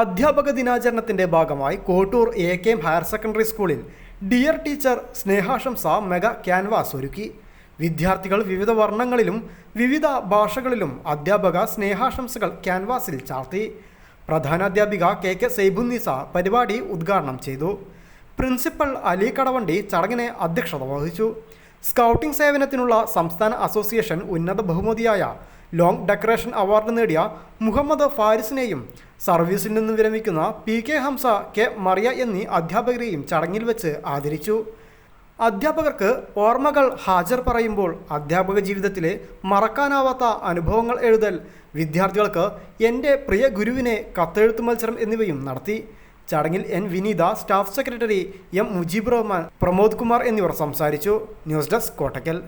അധ്യാപക ദിനാചരണത്തിന്റെ ഭാഗമായി Kottoor A K M higher secondary സ്കൂളിൽ ഡിയർ ടീച്ചർ സ്നേഹാഷം സാ മെഗാ ക്യാൻവാസ് ഒരുക്കി. വിദ്യാർത്ഥികൾ വിവിധ വർണങ്ങളിലും വിവിധ ഭാഷകളിലും അധ്യാപക സ്നേഹാശംസകൾ ക്യാൻവാസിൽ ചാർത്തി. പ്രധാനാധ്യാപിക കെ കെ സൈബുന്നിസ പരിപാടി ഉദ്ഘാടനം ചെയ്തു. പ്രിൻസിപ്പൽ അലി കടവണ്ടി ചടങ്ങിനെ അധ്യക്ഷത വഹിച്ചു. സ്കൗട്ടിംഗ് സേവനത്തിനുള്ള സംസ്ഥാന അസോസിയേഷൻ ഉന്നത ബഹുമതിയായ ലോങ് ഡെക്കറേഷൻ അവാർഡ് നേടിയ മുഹമ്മദ് ഫാരിസിനെയും സർവീസിൽ നിന്നും വിരമിക്കുന്ന P K Hamsa K Mariya എന്നീ അധ്യാപകരെയും ചടങ്ങിൽ വെച്ച് ആദരിച്ചു. അധ്യാപകർക്ക് ഓർമ്മകൾ ഹാജർ പറയുമ്പോൾ അധ്യാപക ജീവിതത്തിലെ മറക്കാനാവാത്ത അനുഭവങ്ങൾ എഴുതൽ വിദ്യാർത്ഥികൾക്ക് എന്റെ പ്രിയ ഗുരുവിനെ കത്തെഴുത്ത് മത്സരം എന്നിവയും നടത്തി. ചടങ്ങിൽ N Vineetha staff secretary M Mujeeb Rahman Pramod Kumar എന്നിവർ സംസാരിച്ചു. News desk Kottakkal.